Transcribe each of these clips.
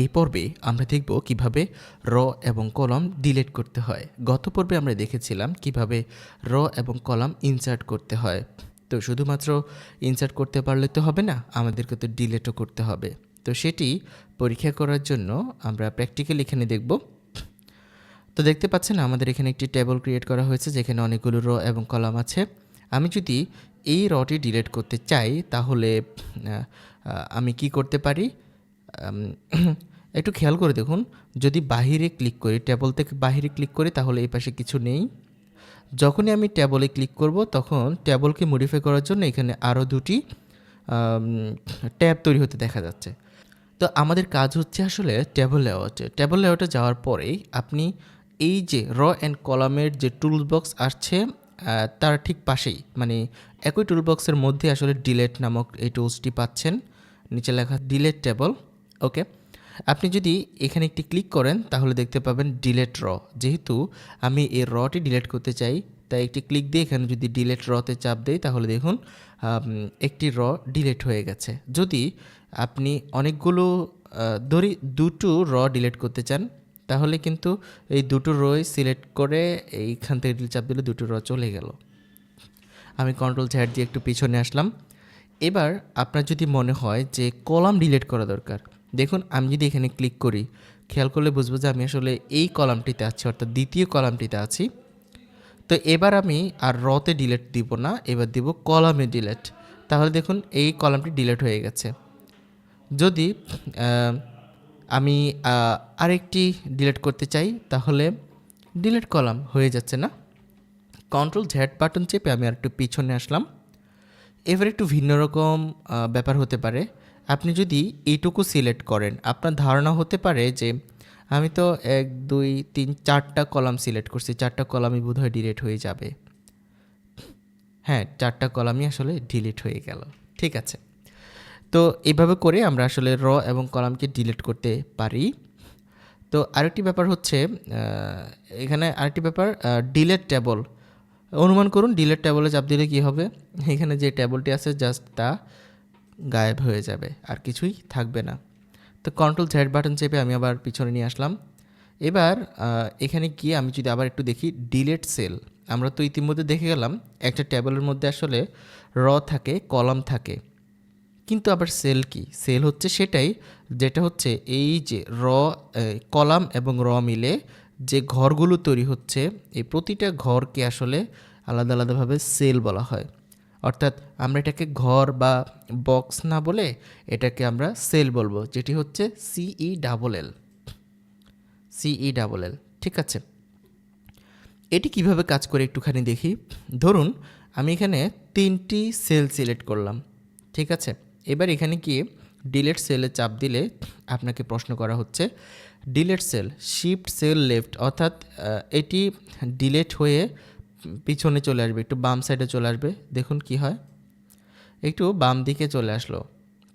এই পর্বে আমরা দেখব কীভাবে র এবং কলম ডিলেট করতে হয়। গত পর্বে আমরা দেখেছিলাম কীভাবে র এবং কলম ইনসার্ট করতে হয়। তো শুধুমাত্র ইনসার্ট করতে পারলে তো হবে না, আমাদেরকে তো ডিলেটও করতে হবে। তো সেটি পরীক্ষা করার জন্য আমরা প্র্যাকটিক্যাল এখানে দেখব। তো দেখতে পাচ্ছেন আমাদের এখানে একটি টেবল ক্রিয়েট করা হয়েছে, যেখানে অনেকগুলো র এবং কলাম আছে। আমি যদি এই রটি ডিলেট করতে চাই, তাহলে আমি কি করতে পারি? একটু খেয়াল করে দেখুন। যদি বাহিরে ক্লিক করি টেবল থেকে বাহিরে ক্লিক করি, তাহলে এই পাশে কিছু নেই। যখনই আমি ট্যাবলে ক্লিক করব, তখন ট্যাবলকে মডিফাই করার জন্য এখানে আরও দুটি ট্যাব তৈরি হতে দেখা যাচ্ছে। তো আমাদের কাজ হচ্ছে আসলে ট্যাবল লেআউটে ট্যাবল লেআউটে যাওয়ার পরেই আপনি এই যে র অ্যান্ড কলামের যে টুল বক্স আসছে তার ঠিক পাশেই মানে একই টুল বক্সের মধ্যে আসলে ডিলেট নামক এই টুলসটি পাচ্ছেন। নিচে লেখা ডিলেট টেবল ওকে আপনি যদি এখানে একটি ক্লিক করেন, তাহলে দেখতে পাবেন ডিলেট র যেহেতু আমি এই রটি ডিলেট করতে চাই, তাই একটি ক্লিক দিয়ে এখানে যদি ডিলেট রতে চাপ দেই, তাহলে দেখুন একটি র ডিলেট হয়ে গেছে। যদি আপনি অনেকগুলো ধরি দুটো র ডিলেট করতে চান, তাহলে কিন্তু এই দুটো রই সিলেক্ট করে এইখান থেকে চাপ দিলে দুটো র চলে গেল। আমি কন্ট্রোল ঝ্যাট দিয়ে একটু পিছনে আসলাম। এবার আপনার যদি মনে হয় যে কলাম ডিলেট করা দরকার দেখুন, আমি যদি এখানে ক্লিক করি, খেয়াল করলে বুঝব যে আমি আসলে এই কলামটিতে আছি, অর্থাৎ দ্বিতীয় কলামটিতে আছি। তো এবার আমি আর রতে ডিলেট দিব না, এবার দিব কলামে ডিলেট তাহলে দেখুন, এই কলামটি ডিলেট হয়ে গেছে। যদি আমি আরেকটি ডিলিট করতে চাই, তাহলে ডিলিট কলাম হয়ে যাচ্ছে না। কন্ট্রোল ঝ্যাট বাটন চেপে আমি আর একটু পিছনে আসলাম। এবার একটু ভিন্ন রকম ব্যাপার হতে পারে। আপনি যদি এইটুকু সিলেক্ট করেন, আপনার ধারণা হতে পারে যে আমি তো এক, দুই, তিন, চারটা কলাম সিলেক্ট করছি, চারটা কলামই বোধহয় ডিলেট হয়ে যাবে। হ্যাঁ চারটা কলামই আসলে ডিলিট হয়ে গেল। ঠিক আছে। তো এইভাবে করে আমরা আসলে র এবং কলামকে ডিলিট করতে পারি। তো আরেকটি ব্যাপার হচ্ছে এখানে আরেকটি ব্যাপার ডিলেট টেবল অনুমান করুন, ডিলেট টেবলে চাপ দিলে কী হবে? এখানে যে টেবলটি আছে, জাস্ট তা গায়েব হয়ে যাবে, আর কিছুই থাকবে না। তো কন্ট্রোল ঝ্যাট বাটন চেপে আমি আবার পিছনে নিয়ে আসলাম। এবার এখানে গিয়ে আমি যদি আবার একটু দেখি ডিলেট সেল আমরা তো ইতিমধ্যে দেখে গেলাম, একটা টেবলের মধ্যে আসলে র থাকে, কলাম থাকে। কিন্তু আবার সেল কি? সেল হচ্ছে সেটাই, যেটা হচ্ছে এই যে র কলাম এবং র মিলে যে ঘরগুলো তৈরি হচ্ছে, এই প্রতিটা ঘরকে আসলে আলাদা আলাদাভাবে সেল বলা হয়। অর্থাৎ আমরা এটাকে ঘর বা বক্স না বলে এটাকে আমরা সেল বলব, যেটি হচ্ছে সিই ডাবল এল সিই ডাবল এল ঠিক আছে? এটি কীভাবে কাজ করে একটুখানি দেখি? ধরুন, আমি এখানে তিনটি সেল সিলেক্ট করলাম, ঠিক আছে? এবার এখানে গিয়ে ডিলেট সেলে চাপ দিলে আপনাকে প্রশ্ন করা হচ্ছে delete cell shift cell left অর্থাৎ এটি ডিলেট হয়ে পিছনে চলে আসবে, একটু বাম সাইডে চলে আসবে, দেখুন কি হয়। একটু বাম দিকে চলে আসলো,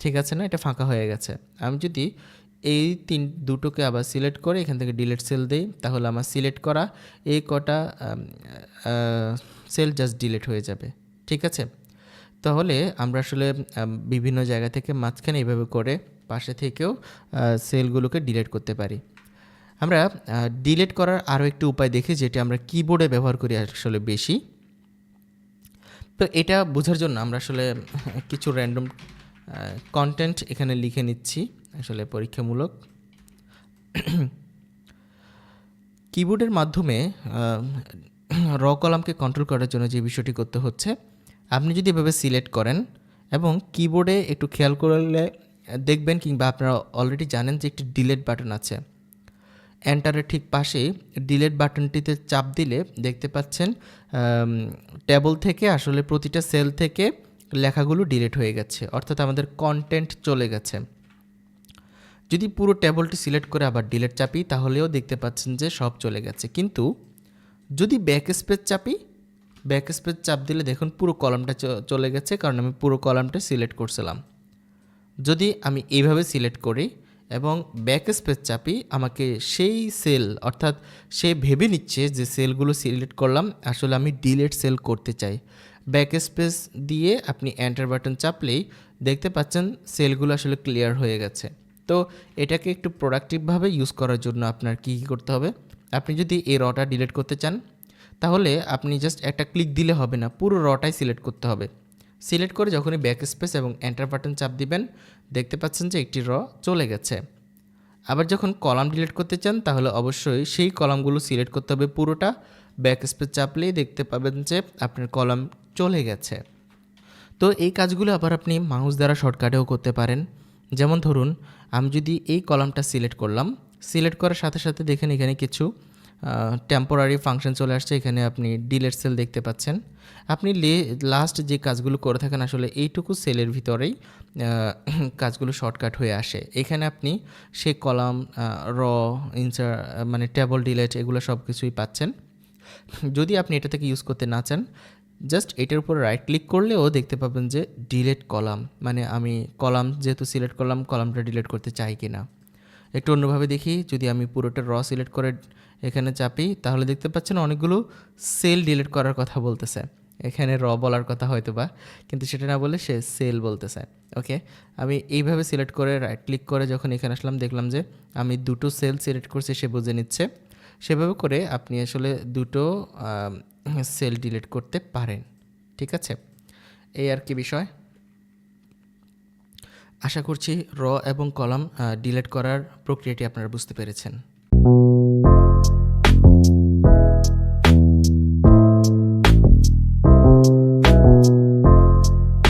ঠিক আছে না? এটা ফাঁকা হয়ে গেছে। আমি যদি এই তিন, দুটোকে আবার সিলেক্ট করে এখান থেকে ডিলেট সেল দেই, তাহলে আমার সিলেক্ট করা এই কটা সেল জাস্ট ডিলেট হয়ে যাবে, ঠিক আছে? তাহলে আমরা আসলে বিভিন্ন জায়গা থেকে মাঝখানে এইভাবে করে পাশে থেকেও সেলগুলোকে ডিলেট করতে পারি। আমরা ডিলেট করার আরও একটি উপায় দেখি যেটি আমরা কিবোর্ডে ব্যবহার করি আসলে বেশি। তো এটা বোঝার জন্য আমরা আসলে কিছু র্যান্ডম কন্টেন্ট এখানে লিখে নিচ্ছি আসলে পরীক্ষামূলক। কিবোর্ডের মাধ্যমে র কলামকে কন্ট্রোল করার জন্য যে বিষয়টি করতে হচ্ছে, আপনি যদি এভাবে সিলেক্ট করেন এবং কিবোর্ডে একটু খেয়াল করলে দেখবেন কিংবা আপনারা অলরেডি জানেন যে একটি ডিলেট বাটন আছে। এন্টারের ঠিক পাশেই ডিলেট বাটনটিতে চাপ দিলে দেখতে পাচ্ছেন টেবল থেকে আসলে প্রতিটা সেল থেকে লেখাগুলো ডিলিট হয়ে গেছে, অর্থাৎ আমাদের কন্টেন্ট চলে গেছে। যদি পুরো টেবলটি সিলেক্ট করে আবার ডিলেট চাপি, তাহলেও দেখতে পাচ্ছেন যে সব চলে গেছে। কিন্তু যদি ব্যাক স্পেস চাপি ব্যাক স্পেস চাপ দিলে দেখুন পুরো কলামটা চলে গেছে, কারণ আমি পুরো কলামটা সিলেক্ট করছিলাম। যদি আমি এইভাবে সিলেক্ট করি এবং ব্যাক স্পেস চাপি আমাকে সেই সেল অর্থাৎ সে ভেবে নিচ্ছে যে সেলগুলো সিলেক্ট করলাম, আসলে আমি ডিলেট সেল করতে চাই। ব্যাক স্পেস দিয়ে আপনি এন্টার বাটন চাপলেই দেখতে পাচ্ছেন সেলগুলো আসলে ক্লিয়ার হয়ে গেছে। তো এটাকে একটু প্রোডাক্টিভভাবে ইউজ করার জন্য আপনার কী কী করতে হবে? আপনি যদি এই রটা ডিলিট করতে চান, তাহলে আপনি জাস্ট একটা ক্লিক দিলে হবে না, পুরো রটাই সিলেক্ট করতে হবে। সিলেক্ট করে যখনই ব্যাক স্পেস এবং এন্টার বাটন চাপ দিবেন, দেখতে পাচ্ছেন যে একটি র চলে গেছে। আবার যখন কলাম ডিলিট করতে চান, তাহলে অবশ্যই সেই কলামগুলো সিলেক্ট করতে হবে পুরোটা। ব্যাক স্পেস চাপলেই দেখতে পাবেন যে আপনার কলাম চলে গেছে। তো এই কাজগুলো আবার আপনি মাউস দ্বারা শর্টকাটেও করতে পারেন। যেমন ধরুন, আমি যদি এই কলামটা সিলেক্ট করলাম, সিলেক্ট করার সাথে সাথে দেখেন এখানে কিছু টেম্পোরারি ফাংশন চলে আসছে, এখানে আপনি ডিলেট সেল দেখতে পাচ্ছেন। আপনি লাস্ট যে কাজগুলো করে থাকেন, আসলে এইটুকু সেলের ভিতরেই কাজগুলো শর্টকাট হয়ে আসে। এখানে আপনি সে কলাম র ইনসার মানে টেবল ডিলেট এগুলো সব কিছুই পাচ্ছেন। যদি আপনি এটা থেকে ইউজ করতে না চান জাস্ট এটার উপর রাইট ক্লিক করলেও দেখতে পাবেন যে ডিলেট কলাম মানে আমি কলাম যেহেতু সিলেক্ট করলাম কলামটা ডিলেট করতে চাই কি না একটু অন্যভাবে দেখি, যদি আমি পুরোটা র সিলেক্ট করে এখানে চাপি, তাহলে দেখতে পাচ্ছেন অনেকগুলো সেল ডিলিট করার কথা বলতেছে। এখানে র বলার কথা হয়তো বা কিন্তু সেটা না বলে সে সেল বলতেছে। ওকে আমি এইভাবে সিলেক্ট করে রাইট ক্লিক করে যখন এখানে আসলাম, দেখলাম যে আমি দুটো সেল সিলেক্ট করছি, সে বুঝে নিচ্ছে। সেভাবে করে আপনি আসলে দুটো সেল ডিলিট করতে পারেন। ঠিক আছে? এই আর কি বিষয়। আশা করছি র এবং কলাম ডিলেট করার প্রক্রিয়াটি আপনারা বুঝতে পেরেছেন।